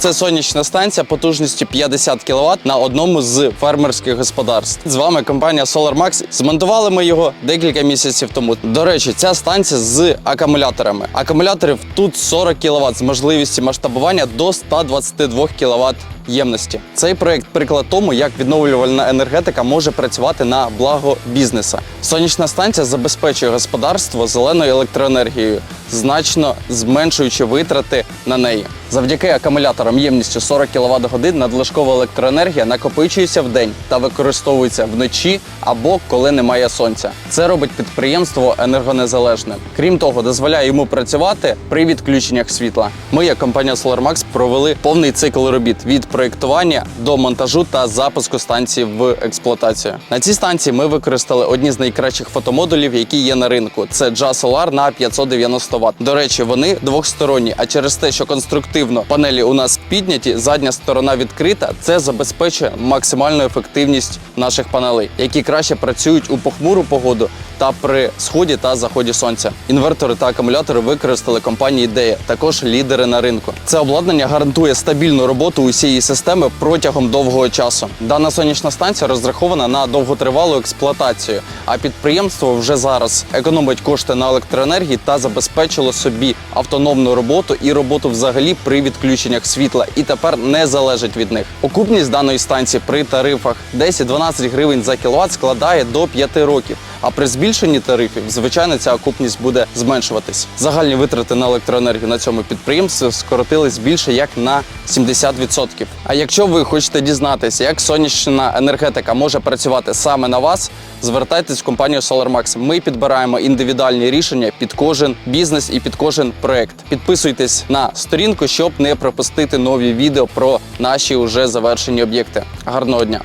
Це сонячна станція потужністю 50 кВт на одному з фермерських господарств. З вами компанія SolarMax. Змонтували ми його декілька місяців тому. До речі, ця станція з акумуляторами. Акумуляторів тут 40 кВт з можливістю масштабування до 122 кВт ємності. Цей проект приклад тому, як відновлювальна енергетика може працювати на благо бізнеса. Сонячна станція забезпечує господарство зеленою електроенергією, значно зменшуючи витрати на неї. Завдяки акумуляторам ємністю 40 кВт годин надлишкова електроенергія накопичується в день та використовується вночі або коли немає сонця. Це робить підприємство енергонезалежним. Крім того, дозволяє йому працювати при відключеннях світла. Ми, як компанія SolarMax, провели повний цикл робіт від проєктування до монтажу та запуску станції в експлуатацію. На цій станції ми використали одні з найкращих фотомодулів, які є на ринку. Це JA Solar на 590 Вт. До речі, вони двохсторонні, а через те, що конструктивно панелі у нас підняті, задня сторона відкрита, це забезпечує максимальну ефективність наших панелей, які краще працюють у похмуру погоду та при сході та заході сонця. Інвертори та акумулятори використали компанії Ідея, також лідери на ринку. Це обладнання гарантує стабільну роботу усієї системи протягом довгого часу. Дана сонячна станція розрахована на довготривалу експлуатацію, а підприємство вже зараз економить кошти на електроенергії та забезпечило собі автономну роботу і роботу взагалі при відключеннях світла, і тепер не залежить від них. Окупність даної станції при тарифах 10-12 гривень за кіловат складає до 5 років. А при збільшенні тарифів, звичайно, ця окупність буде зменшуватись. Загальні витрати на електроенергію на цьому підприємстві скоротились більше як на 70%. А якщо ви хочете дізнатися, як сонячна енергетика може працювати саме на вас, звертайтесь в компанію SolarMax. Ми підбираємо індивідуальні рішення під кожен бізнес і під кожен проект. Підписуйтесь на сторінку, щоб не пропустити нові відео про наші вже завершені об'єкти. Гарного дня!